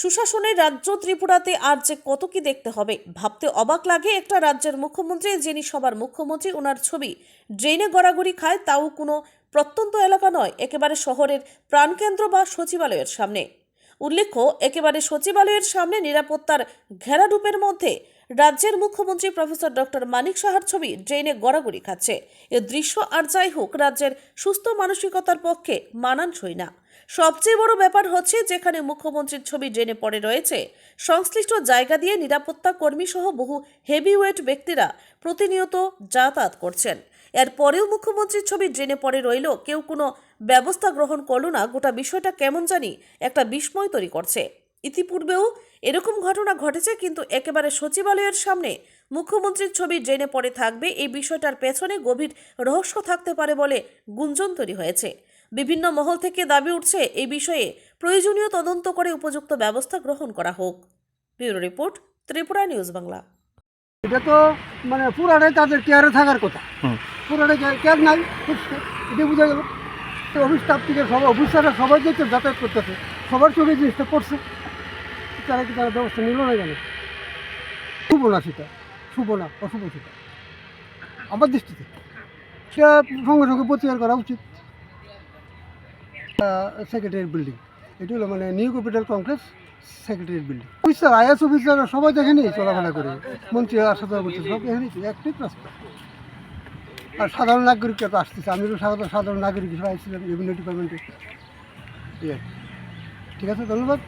সুশাসনের রাজ্য ত্রিপুরাতে আর যে কত কি দেখতে হবে, ভাবতে অবাক লাগে একটা রাজ্যের মুখ্যমন্ত্রী যিনি সবার মুখ্যমন্ত্রী ওনার ছবি। ড্রেনে গড়াগড়ি খায়, তাও কোনো প্রত্যন্ত এলাকা নয়, একেবারে শহরের প্রাণকেন্দ্র বা সচিবালয়ের সামনে। উল্লেখ্য, একেবারে সচিবালয়ের সামনে নিরাপত্তার ঘেরাডুপের মধ্যে রাজ্যের মুখ্যমন্ত্রী প্রফেসর ডক্টর মানিক সাহার ছবি ড্রেনে গড়াগড়ি খাচ্ছে। এ দৃশ্য আর যাই হোক, রাজ্যের সুস্থ মানসিকতার পক্ষে মানানসই না। সবচেয়ে বড় ব্যাপার হচ্ছে, যেখানে মুখ্যমন্ত্রীর ছবি ড্রেনে পড়ে রয়েছে, সংশ্লিষ্ট জায়গা দিয়ে নিরাপত্তা কর্মী সহ বহু হেভিওয়েট ব্যক্তিরা প্রতিনিয়ত যাতায়াত করছেন। এরপরেও মুখ্যমন্ত্রীর ছবি ড্রেনে পড়ে রইল। কেউ কোনো ব্যবস্থা গ্রহণ করল না। গোটা বিষয়টা কেমন জানি একটা বিস্ময় তৈরি করছে। ইতিপূর্বেও এরকম ঘটনা ঘটেছে কিন্তু একেবারে সচিবালয়ের সামনে মুখ্যমন্ত্রীর ছবি ড্রেনে পড়ে থাকবে। এই বিষয়টার পেছনে গভীর রহস্য থাকতে পারে বলে গুঞ্জন তৈরি হয়েছে। বিভিন্ন মহল থেকে দাবি উঠছে এই বিষয়ে প্রয়োজনীয় তদন্ত করে উপযুক্ত ব্যবস্থা গ্রহণ করা হোক। Bureau report Tripura news Bangla. এটা তো মানে পুরাটাই তাদের কেয়ারে থাকার কথা। হুম। পুরাটাই কেয়ার নাই? এটা বোঝা গেল। তো অফিস স্টাফ থেকে সবাই অফিসাররা সবাই যেতে যাতায়াত করতেছে, সবার চোখে জিনিসটা পড়ছে তারা কি তারা ব্যবস্থা নিল না কেন? শুভ না সেটা, শুভ না, অশুভ সেটা। আমার দৃষ্টিতে সেটা সঙ্গে সঙ্গে প্রতিকার করা উচিত। সেক্রেটারি বিল্ডিং এটি হলো মানে new capital congress secretary building officer IAS officer সবাই দেখেনি চলাফেরা করে। মন্ত্রী আসা যাওয়া করছে সব এখানেই তো একটাই রাস্তা আর সাধারণ নাগরিককে তো আসতেছে। আমি তো সাধারণ নাগরিক হিসেবে আসছিলাম রেভিনিউ ডিপার্টমেন্টে ঠিক আছে, ধন্যবাদ।